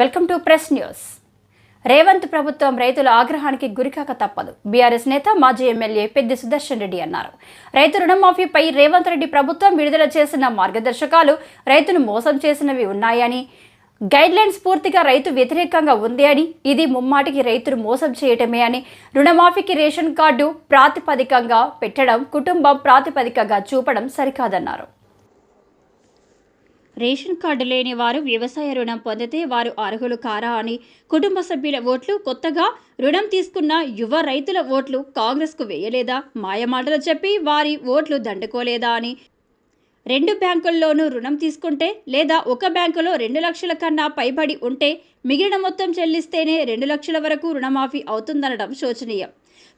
Welcome to press news. Revanth ప్రభుత్వం రైతుల ఆగ్రహానికి గురికాక తప్పదు. బీఆర్ఎస్ నేత మాజీ ఎమ్మెల్యే పెద్ది సుదర్శన్ రెడ్డి అన్నారు. రైతు రుణమాఫీపై రేవంత్ రెడ్డి ప్రభుత్వం విడుదల చేసిన మార్గదర్శకాలు రైతును మోసం చేసినవి ఉన్నాయని గైడ్లైన్స్ పూర్తిగా రైతు వ్యతిరేకంగా ఉంది అని ఇది ముమ్మాటికి రైతును మోసం చేయటమే అని రుణమాఫీకి రేషన్ కార్డు ప్రాతిపదికంగా పెట్టడం కుటుంబం ప్రాతిపదికగా చూపడం సరికాదన్నారు. రేషన్ కార్డు లేని వారు వ్యవసాయ రుణం పొందితే వారు అర్హులు కారా అని కుటుంబ సభ్యుల ఓట్లు కొత్తగా రుణం తీసుకున్న యువ రైతుల ఓట్లు కాంగ్రెస్కు వేయలేదా? మాయమాటలు చెప్పి వారి ఓట్లు దండుకోలేదా అని. రెండు బ్యాంకుల్లోనూ రుణం తీసుకుంటే లేదా ఒక బ్యాంకులో రెండు లక్షల కన్నా పైబడి ఉంటే మిగిలిన మొత్తం చెల్లిస్తేనే రెండు లక్షల వరకు రుణమాఫీ అవుతుందనడం శోచనీయం.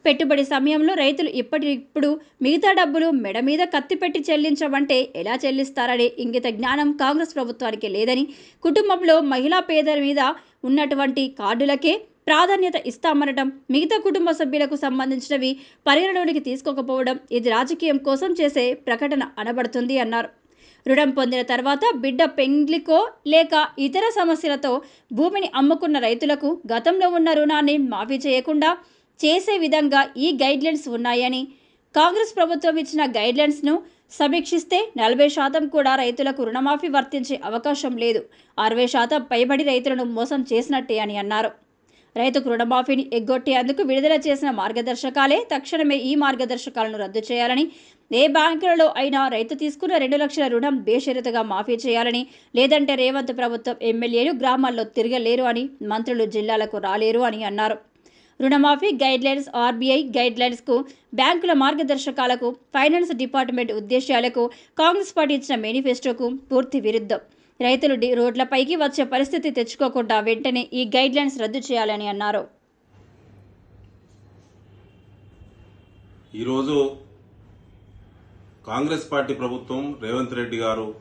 పెట్టుబడి సమయంలో రైతులు ఇప్పటిప్పుడు మిగతా డబ్బులు మెడ మీద కత్తి పెట్టి చెల్లించమంటే ఎలా చెల్లిస్తారనే ఇంగిత జ్ఞానం కాంగ్రెస్ ప్రభుత్వానికి లేదని కుటుంబంలో మహిళా పేదల మీద ఉన్నటువంటి కార్డులకే ప్రాధాన్యత ఇస్తామనటం మిగతా కుటుంబ సభ్యులకు సంబంధించినవి పరిగణలోనికి తీసుకోకపోవడం ఇది రాజకీయం కోసం చేసే ప్రకటన అనబడుతుంది అన్నారు. రుణం పొందిన తర్వాత బిడ్డ పెండ్లికో లేక ఇతర సమస్యలతో భూమిని అమ్ముకున్న రైతులకు గతంలో ఉన్న రుణాన్ని మాఫీ చేయకుండా చేసే విధంగా ఈ గైడ్లైన్స్ ఉన్నాయని కాంగ్రెస్ ప్రభుత్వం ఇచ్చిన గైడ్లైన్స్ను సమీక్షిస్తే నలభై శాతం కూడా రైతులకు రుణమాఫీ వర్తించే అవకాశం లేదు. అరవై శాతం పైబడి రైతులను మోసం చేసినట్టే అని అన్నారు. రైతుకు రుణమాఫీని ఎగ్గొట్టేందుకు విడుదల చేసిన మార్గదర్శకాలే తక్షణమే ఈ మార్గదర్శకాలను రద్దు చేయాలని ఏ బ్యాంకులలో అయినా రైతు తీసుకున్న రెండు లక్షల రుణం బేషరతుగా మాఫీ చేయాలని లేదంటే రేవంత్ ప్రభుత్వం ఎమ్మెల్యేలు గ్రామాల్లో తిరగలేరు అని మంత్రులు జిల్లాలకు రాలేరు అని అన్నారు. రుణమాఫీ గైడ్లైన్స్ ఆర్బీఐ గైడ్లైన్స్కు బ్యాంకుల మార్గదర్శకాలకు ఫైనాన్స్ డిపార్ట్మెంట్ ఉద్దేశాలకు కాంగ్రెస్ పార్టీ ఇచ్చిన మేనిఫెస్టోకు పూర్తి విరుద్ధం. రైతులు డి- రోడ్లపైకి వచ్చే పరిస్థితి తెచ్చుకోకుండా వెంటనే ఈ గైడ్లైన్స్ రద్దు చేయాలని అన్నారు. ఈరోజు కాంగ్రెస్ పార్టీ ప్రభుత్వం రేవంత్ రెడ్డి గారు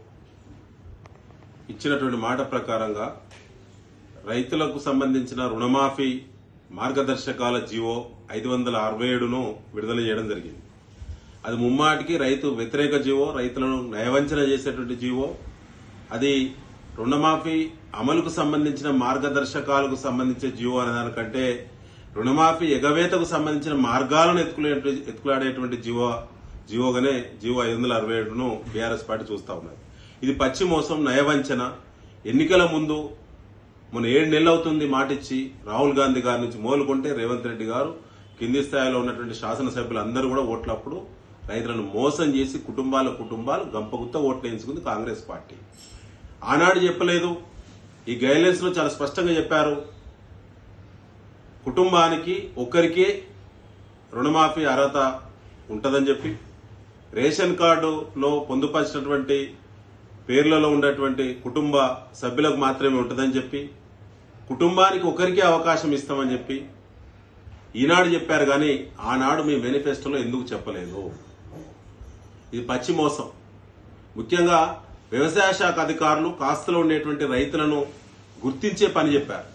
ఇచ్చినటువంటి మాట ప్రకారంగా రైతులకు సంబంధించిన రుణమాఫీ మార్గదర్శకాల జీవో ఐదు వందల అరవై ఏడును విడుదల చేయడం జరిగింది. అది ముమ్మాటికి రైతు వ్యతిరేక జీవో రైతులను నయవంచన చేసేటువంటి జీవో. అది రుణమాఫీ అమలుకు సంబంధించిన మార్గదర్శకాలకు సంబంధించిన జీవో అనే దానికంటే రుణమాఫీ ఎగవేతకు సంబంధించిన మార్గాలను ఎత్తుకునే ఎత్తుకులాడేటువంటి జీవో జీవోగానే జీవో ఐదు వందల అరవై ఏడును బీఆర్ఎస్ పార్టీ చూస్తా ఉన్నది. ఇది పచ్చి మోసం నయవంచన ఎన్నికల ముందు మొన్న ఏడు నెలలు అవుతుంది మాటిచ్చి రాహుల్ గాంధీ గారి నుంచి మొదలుకుంటే రేవంత్ రెడ్డి గారు కింది స్థాయిలో ఉన్నటువంటి శాసనసభ్యులు అందరూ కూడా ఓట్లప్పుడు రైతులను మోసం చేసి కుటుంబాల కుటుంబాలు గంపగుత్త ఓట్లు వేయించుకుంది కాంగ్రెస్ పార్టీ. ఆనాడు చెప్పలేదు. ఈ గైడ్లైన్స్లో చాలా స్పష్టంగా చెప్పారు. కుటుంబానికి ఒక్కరికే రుణమాఫీ అర్హత ఉంటుందని చెప్పి రేషన్ కార్డులో పొందుపరిచినటువంటి పేర్లలో ఉన్నటువంటి కుటుంబ సభ్యులకు మాత్రమే ఉంటుందని చెప్పి కుటుంబానికి ఒకరికే అవకాశం ఇస్తామని చెప్పి ఈనాడు చెప్పారు కానీ ఆనాడు మీ మేనిఫెస్టోలో ఎందుకు చెప్పలేదు? ఇది పచ్చి మోసం. ముఖ్యంగా వ్యవసాయ శాఖ అధికారులు కాస్తలో ఉండేటువంటి రైతులను గుర్తించే పని చెప్పారు.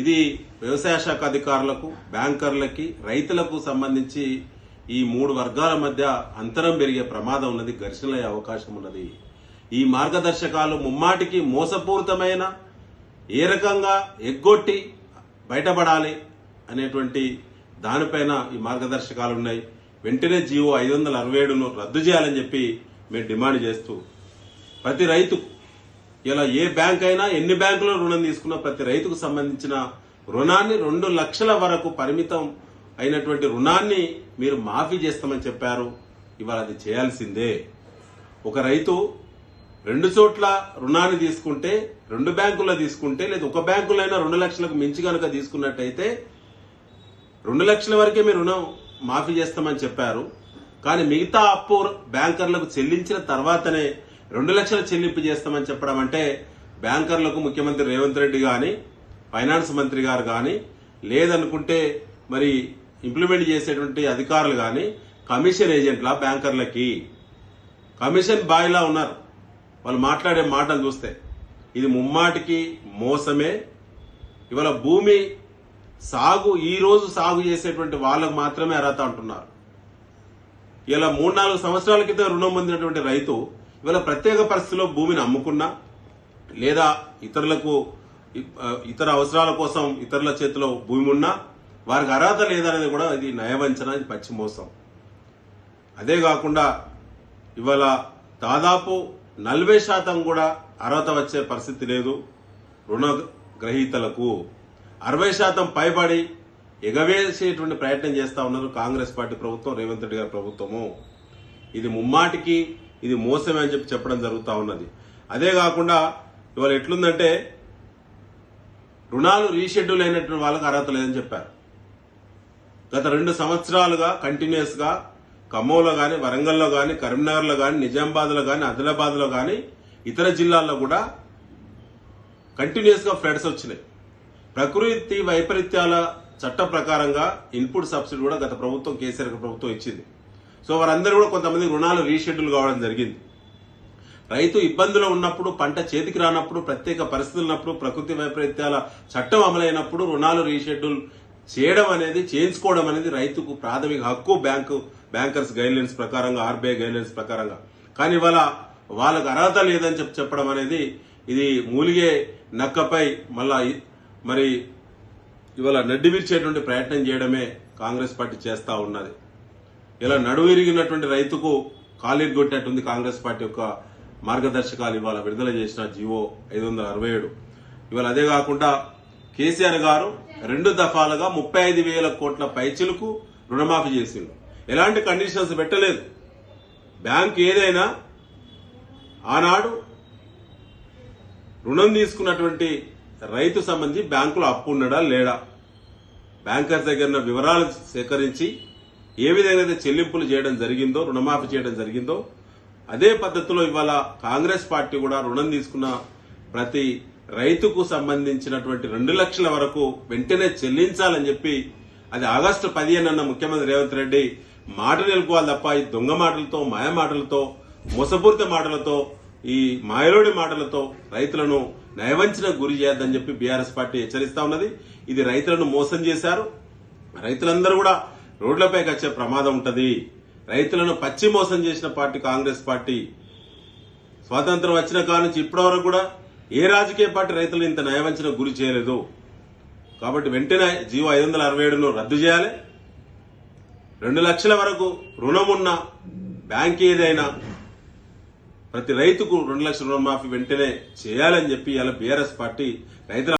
ఇది వ్యవసాయ శాఖ అధికారులకు బ్యాంకర్లకి రైతులకు సంబంధించి ఈ మూడు వర్గాల మధ్య అంతరం పెరిగే ప్రమాదం ఉన్నది ఘర్షణలయ్యే అవకాశం ఉన్నది. ఈ మార్గదర్శకాలు ముమ్మాటికి మోసపూరితమైన ఏ రకంగా ఎగ్గొట్టి బయటపడాలి అనేటువంటి దానిపైన ఈ మార్గదర్శకాలు ఉన్నాయి. వెంటనే జీవో ఐదు వందల అరవై ఏడును రద్దు చేయాలని చెప్పి మేము డిమాండ్ చేస్తూ ప్రతి రైతు ఇలా ఏ బ్యాంక్ అయినా ఎన్ని బ్యాంకులో రుణం తీసుకున్నా ప్రతి రైతుకు సంబంధించిన రుణాన్ని రెండు లక్షల వరకు పరిమితం అయినటువంటి రుణాన్ని మీరు మాఫీ చేస్తామని చెప్పారు. ఇవాళ అది చేయాల్సిందే. ఒక రైతు రెండు చోట్ల రుణాన్ని తీసుకుంటే రెండు బ్యాంకుల్లో తీసుకుంటే లేదా ఒక బ్యాంకులో అయినా రెండు లక్షలకు మించి కనుక తీసుకున్నట్టయితే రెండు లక్షల వరకే మీరు రుణం మాఫీ చేస్తామని చెప్పారు. కానీ మిగతా అప్పు బ్యాంకర్లకు చెల్లించిన తర్వాతనే రెండు లక్షల చెల్లింపు చేస్తామని చెప్పడం అంటే బ్యాంకర్లకు ముఖ్యమంత్రి రేవంత్ రెడ్డి కానీ ఫైనాన్స్ మంత్రి గారు కానీ లేదనుకుంటే మరి ఇంప్లిమెంట్ చేసేటువంటి అధికారులు కానీ కమిషన్ ఏజెంట్లా బ్యాంకర్లకి. కమిషన్ బాయ్లా ఉన్నారు. వాళ్ళు మాట్లాడే మాటలు చూస్తే ఇది ముమ్మాటికి మోసమే. ఇవాళ భూమి సాగు ఈ రోజు సాగు చేసేటువంటి వాళ్ళకు మాత్రమే అర్హత అంటున్నారు. ఇలా మూడు నాలుగు సంవత్సరాల క్రితం రుణం పొందినటువంటి రైతు ఇవాళ ప్రత్యేక పరిస్థితిలో భూమిని అమ్ముకున్నా లేదా ఇతరులకు ఇతర అవసరాల కోసం ఇతరుల చేతిలో భూమి ఉన్నా వారికి అర్హత లేదనేది కూడా ఇది నయవంచన ఇది పచ్చి మోసం. అదే కాకుండా ఇవాళ దాదాపు నలభై శాతం కూడా అర్హత వచ్చే పరిస్థితి లేదు రుణ గ్రహీతలకు అరవై శాతం పైబడి ఎగవేసేటువంటి ప్రయత్నం చేస్తూ ఉన్నారు కాంగ్రెస్ పార్టీ ప్రభుత్వం రేవంత్ రెడ్డి గారి ప్రభుత్వము. ఇది ముమ్మాటికి ఇది మోసమే అని చెప్పి చెప్పడం జరుగుతూ ఉన్నది. అదే కాకుండా ఇవాళ ఎట్లుందంటే రుణాలు రీషెడ్యూల్ అయినటువంటి వాళ్ళకి అర్హత లేదని చెప్పారు. గత రెండు సంవత్సరాలుగా కంటిన్యూస్గా ఖమ్మంలో కానీ వరంగల్లో కానీ కరీంనగర్లో కానీ నిజామాబాద్లో కానీ ఆదిలాబాద్లో కానీ ఇతర జిల్లాల్లో కూడా కంటిన్యూస్గా ఫ్లడ్స్ వచ్చినాయి. ప్రకృతి వైపరీత్యాల చట్ట ప్రకారంగా ఇన్పుట్ సబ్సిడీ కూడా గత ప్రభుత్వం కేసీఆర్ ప్రభుత్వం ఇచ్చింది. సో వారందరూ కూడా కొంతమంది రుణాలు రీషెడ్యూల్ కావడం జరిగింది. రైతు ఇబ్బందులో ఉన్నప్పుడు పంట చేతికి రానప్పుడు ప్రత్యేక పరిస్థితులు ఉన్నప్పుడు ప్రకృతి వైపరీత్యాల చట్టం అమలైనప్పుడు రుణాలు రీషెడ్యూల్ చేయడం అనేది చేయించుకోవడం అనేది రైతుకు ప్రాథమిక హక్కు బ్యాంకు బ్యాంకర్స్ గైడ్లైన్స్ ప్రకారంగా ఆర్బీఐ గైడ్లైన్స్ ప్రకారంగా. కానీ ఇవాళ వాళ్ళకు అర్హత లేదని చెప్పి చెప్పడం అనేది ఇది మూలిగే నక్కపై మళ్ళా మరి ఇవాళ నడ్డి విరిచేటువంటి ప్రయత్నం చేయడమే కాంగ్రెస్ పార్టీ చేస్తూ ఉన్నది. ఇలా నడువు విరిగినటువంటి రైతుకు కాలిరి కొట్టినట్టుంది కాంగ్రెస్ పార్టీ యొక్క మార్గదర్శకాలు ఇవాళ విడుదల చేసిన జీవో ఐదు వందల అరవై ఏడు. ఇవాళ అదే కాకుండా కేసీఆర్ గారు రెండు దఫాలుగా ముప్పై ఐదు వేల కోట్ల పైచిలకు రుణమాఫీ చేసిండు. ఎలాంటి కండిషన్స్ పెట్టలేదు. బ్యాంక్ ఏదైనా ఆనాడు రుణం తీసుకున్నటువంటి రైతు సంబంధించి బ్యాంకులో అప్పు ఉండడా లేడా? బ్యాంకర్స్ దగ్గర ఉన్న వివరాలు సేకరించి ఏ విధంగా అయితే చెల్లింపులు చేయడం జరిగిందో రుణమాఫీ చేయడం జరిగిందో అదే పద్ధతిలో ఇవాళ కాంగ్రెస్ పార్టీ కూడా రుణం తీసుకున్న ప్రతి రైతుకు సంబంధించినటువంటి రెండు లక్షల వరకు వెంటనే చెల్లించాలని చెప్పి అది ఆగస్టు పదిహేను అన్న ముఖ్యమంత్రి రేవంత్ రెడ్డి మాట నిలుపుకోవాలి తప్ప ఈ దొంగ మాటలతో మాయ మాటలతో మోసపూరిత మాటలతో ఈ మాయలోడి మాటలతో రైతులను నయవంచన గురి చేయొద్దని చెప్పి బీఆర్ఎస్ పార్టీ హెచ్చరిస్తా ఉన్నది. ఇది రైతులను మోసం చేశారు. రైతులందరూ కూడా రోడ్లపైకి వచ్చే ప్రమాదం ఉంటుంది. రైతులను పచ్చి మోసం చేసిన పార్టీ కాంగ్రెస్ పార్టీ స్వాతంత్రం వచ్చిన కాడ నుంచి ఇప్పటివరకు కూడా ఏ రాజకీయ పార్టీ రైతులను ఇంత నయవంచన గురి చేయలేదు. కాబట్టి వెంటనే జీవో ఐదు వందల అరవై ఏడును రద్దు చేయాలి. రెండు లక్షల వరకు రుణం ఉన్న బ్యాంక్ ఏదైనా ప్రతి రైతుకు రెండు లక్షల రుణమాఫీ వెంటనే చేయాలని చెప్పి ఇలా బీఆర్ఎస్ పార్టీ రైతుల